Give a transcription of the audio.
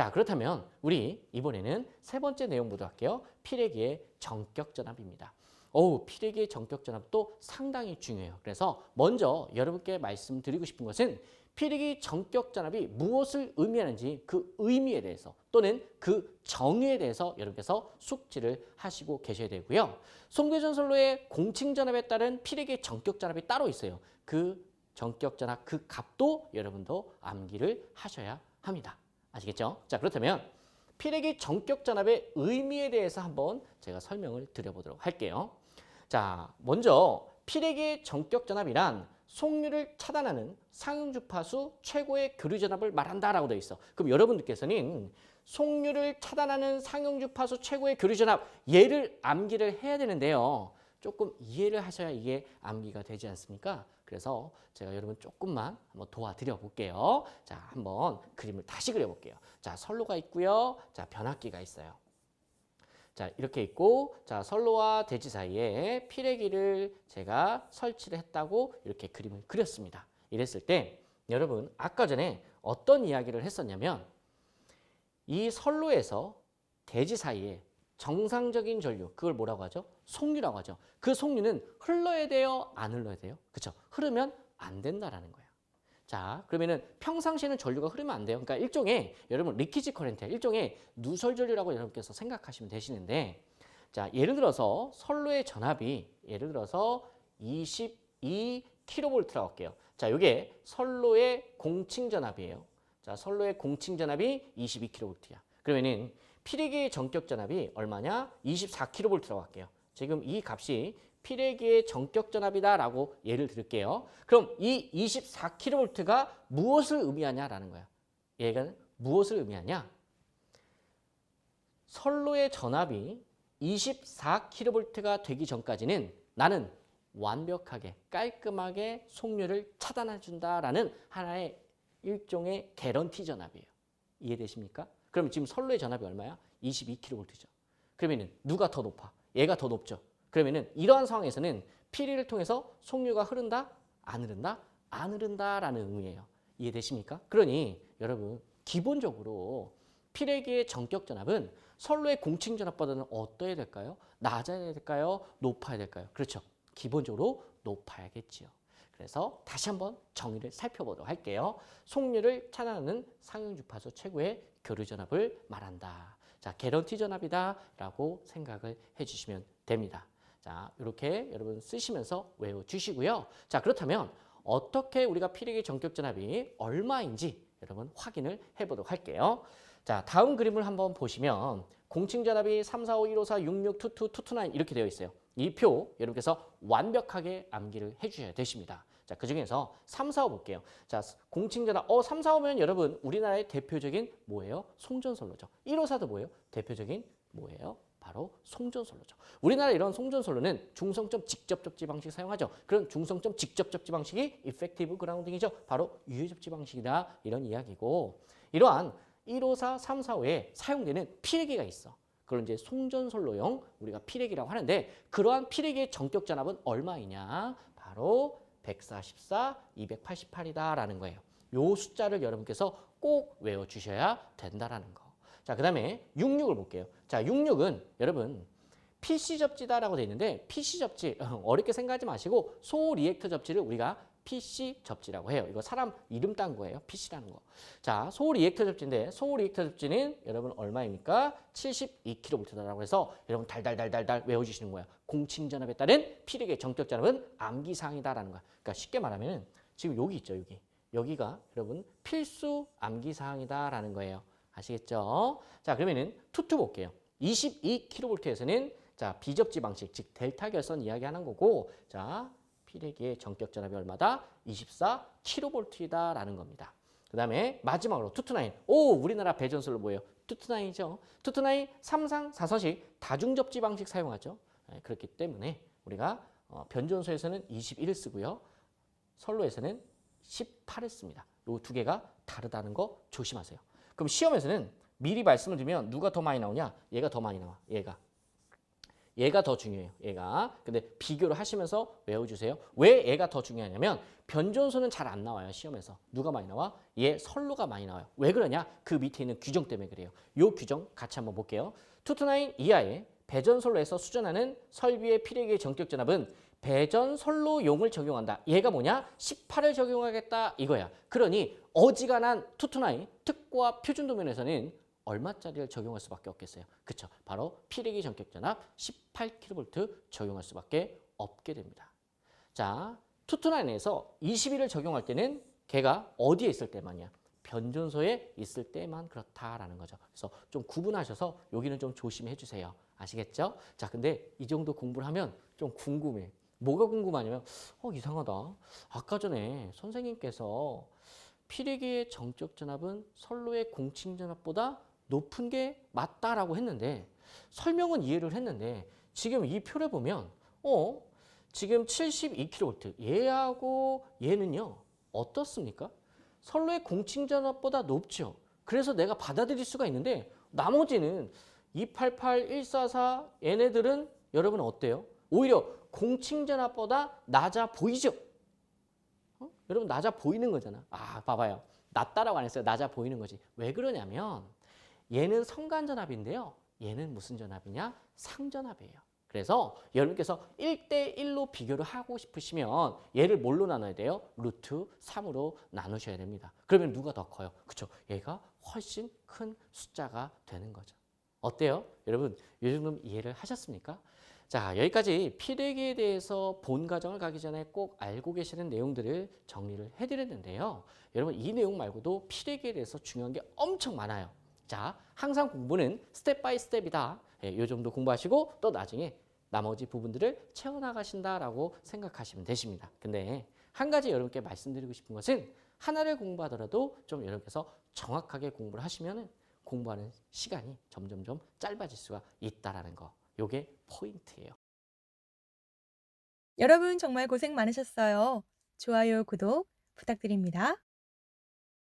자, 그렇다면 우리 이번에는 세 번째 내용 보도록 할게요. 피레기의 전격 전압입니다. 어우, 피레기의 전격 전압도 상당히 중요해요. 그래서 먼저 여러분께 말씀드리고 싶은 것은 피레기 전격 전압이 무엇을 의미하는지 그 의미에 대해서 또는 그 정의에 대해서 여러분께서 숙지를 하시고 계셔야 되고요. 송대전 선로의 공칭 전압에 따른 피레기 전격 전압이 따로 있어요. 그 전격 전압 그 값도 여러분도 암기를 하셔야 합니다. 아시겠죠? 자, 그렇다면 피레기 전격 전압의 의미에 대해서 한번 제가 설명을 드려보도록 할게요. 자, 먼저 피레기의 전격 전압이란 속류를 차단하는 상용 주파수 최고의 교류 전압을 말한다라고 되어 있어. 그럼 여러분들께서는 속류를 차단하는 상용 주파수 최고의 교류 전압 얘를 암기를 해야 되는데요. 조금 이해를 하셔야 이게 암기가 되지 않습니까? 그래서 제가 여러분 조금만 한번 도와드려 볼게요. 자, 한번 그림을 다시 그려 볼게요. 자, 선로가 있고요. 자, 변압기가 있어요. 자, 이렇게 있고 자, 선로와 대지 사이에 피레기를 제가 설치를 했다고 이렇게 그림을 그렸습니다. 이랬을 때 여러분 아까 전에 어떤 이야기를 했었냐면 이 선로에서 대지 사이에 정상적인 전류 그걸 뭐라고 하죠? 속류라고 하죠. 그 속류는 흘러야 돼요, 안 흘러야 돼요? 그렇죠? 흐르면 안 된다라는 거예요. 자, 그러면은 평상시에는 전류가 흐르면 안 돼요. 그러니까 일종의 여러분 리키지 커렌트, 일종의 누설 전류라고 여러분께서 생각하시면 되시는데, 자, 예를 들어서 선로의 전압이 예를 들어서 22kV라고 할게요. 자, 이게 선로의 공칭 전압이에요. 자, 선로의 공칭 전압이 22kV야. 그러면은 피레기의 전격 전압이 얼마냐? 24kV라고 할게요. 지금 이 값이 피레기의 전격 전압이다라고 예를 들을게요. 그럼 이 24kV가 무엇을 의미하냐라는 거야. 얘가 무엇을 의미하냐? 선로의 전압이 24kV가 되기 전까지는 나는 완벽하게 깔끔하게 속류를 차단해 준다라는 하나의 일종의 개런티 전압이에요. 이해되십니까? 그럼 지금 선로의 전압이 얼마야? 22kV죠. 그러면은 누가 더 높아? 얘가 더 높죠. 그러면은 이러한 상황에서는 피리를 통해서 속류가 흐른다? 안 흐른다? 안 흐른다라는 의미예요. 이해되십니까? 그러니 여러분 기본적으로 피레기의 전격 전압은 선로의 공칭 전압보다는 어떠해야 될까요? 낮아야 될까요? 높아야 될까요? 그렇죠. 기본적으로 높아야겠지요. 그래서 다시 한번 정의를 살펴보도록 할게요. 속류를 차단하는 상용 주파수 최고의 교류 전압을 말한다. 자, 개런티 전압이다라고 생각을 해주시면 됩니다. 자, 이렇게 여러분 쓰시면서 외워주시고요. 자, 그렇다면 어떻게 우리가 피레기 전격 전압이 얼마인지 여러분 확인을 해보도록 할게요. 자, 다음 그림을 한번 보시면 공칭 전압이 3, 4, 5, 1, 5, 4, 6, 6, 2, 2, 2, 2, 9 이렇게 되어 있어요. 이 표 여러분께서 완벽하게 암기를 해주셔야 되십니다. 자, 그 중에서 3, 4, 5 볼게요. 자, 공칭 전압, 어, 3, 4, 5면 여러분 우리나라의 대표적인 뭐예요? 송전선로죠. 1, 5, 4도 뭐예요? 대표적인 뭐예요? 바로 송전선로죠. 우리나라 이런 송전선로는 중성점 직접 접지 방식 사용하죠. 그런 중성점 직접 접지 방식이 이펙티브 그라운딩이죠. 바로 유효 접지 방식이다. 이런 이야기고 이러한 154, 345에 사용되는 피레기가 있어. 그걸 이제 송전선로용 우리가 피레기라고 하는데 그러한 피레기의 전격 전압은 얼마이냐? 바로 144, 288이다라는 거예요. 요 숫자를 여러분께서 꼭 외워 주셔야 된다라는 거. 자, 그 다음에 66을 볼게요. 자, 66은 여러분 PC 접지다라고 돼 있는데 PC 접지 어렵게 생각하지 마시고 소 리액터 접지를 우리가 PC 접지라고 해요. 이거 사람 이름 딴 거예요. PC라는 거. 자, 소 리액터 접지인데 소 리액터 접지는 여러분 얼마입니까? 72kV라고 해서 여러분 달달달달달 외워주시는 거야. 공칭 전압에 따른 피력의 정적 전압은 암기 사항이다라는 거야. 그러니까 쉽게 말하면 지금 여기 있죠, 여기. 여기가 여러분 필수 암기 사항이다라는 거예요. 아시겠죠? 자, 그러면은 투투 볼게요. 22kV에서는 자, 비접지 방식, 즉 델타 결선 이야기하는 거고, 자, 피레기의 전격 전압이 얼마다? 24kV이다라는 겁니다. 그 다음에 마지막으로 투투나인. 오, 우리나라 배전설로 뭐예요? 투투나인이죠. 투투나인 3상 4서식 다중 접지 방식 사용하죠. 네, 그렇기 때문에 우리가 어, 변전소에서는 21을 쓰고요. 선로에서는 18을 씁니다. 이 두 개가 다르다는 거 조심하세요. 그럼 시험에서는 미리 말씀을 드리면 누가 더 많이 나오냐? 얘가 더 많이 나와. 얘가. 얘가 더 중요해요. 얘가. 근데 비교를 하시면서 외워주세요. 왜 얘가 더 중요하냐면 변전소는 잘 안 나와요. 시험에서. 누가 많이 나와? 얘 선로가 많이 나와요. 왜 그러냐? 그 밑에 있는 규정 때문에 그래요. 요 규정 같이 한번 볼게요. 투투나인 이하의 배전선로에서 수전하는 설비의 피레기의 정격 전압은 배전선로용을 적용한다. 얘가 뭐냐? 18을 적용하겠다 이거야. 그러니 어지간한 투투나인 특과 표준 도면에서는 얼마짜리를 적용할 수밖에 없겠어요. 그쵸? 바로 피레기 전격 전압 18kV 적용할 수밖에 없게 됩니다. 자, 투투나인에서 21을 적용할 때는 걔가 어디에 있을 때만이야? 변전소에 있을 때만 그렇다라는 거죠. 그래서 좀 구분하셔서 여기는 좀 조심해 주세요. 아시겠죠? 자, 근데 이 정도 공부를 하면 좀 궁금해. 뭐가 궁금하냐면, 어, 이상하다. 아까 전에 선생님께서 피레기의 정적 전압은 선로의 공칭 전압보다 높은 게 맞다라고 했는데 설명은 이해를 했는데 지금 이 표를 보면 어 지금 72kV 얘하고 얘는요 어떻습니까? 선로의 공칭 전압보다 높죠. 그래서 내가 받아들일 수가 있는데 나머지는 288, 144 얘네들은 여러분 어때요? 오히려 공칭 전압보다 낮아 보이죠? 어? 여러분 낮아 보이는 거잖아. 아, 봐봐요. 낮다라고 안 했어요. 낮아 보이는 거지. 왜 그러냐면 얘는 성간전압인데요. 얘는 무슨 전압이냐? 상전압이에요. 그래서 여러분께서 1대1로 비교를 하고 싶으시면 얘를 뭘로 나눠야 돼요? 루트 3으로 나누셔야 됩니다. 그러면 누가 더 커요? 그렇죠. 얘가 훨씬 큰 숫자가 되는 거죠. 어때요? 여러분 이 정도면 이해를 하셨습니까? 자 여기까지 피레기에 대해서 본 과정을 가기 전에 꼭 알고 계시는 내용들을 정리를 해드렸는데요. 여러분 이 내용 말고도 피레기에 대해서 중요한 게 엄청 많아요. 자 항상 공부는 스텝 바이 스텝이다. 예, 이 정도 공부하시고 또 나중에 나머지 부분들을 채워나가신다라고 생각하시면 되십니다. 근데 한 가지 여러분께 말씀드리고 싶은 것은 하나를 공부하더라도 좀 여러분께서 정확하게 공부를 하시면 공부하는 시간이 점점점 짧아질 수가 있다라는 거. 요게 포인트예요. 여러분 정말 고생 많으셨어요. 좋아요, 구독 부탁드립니다.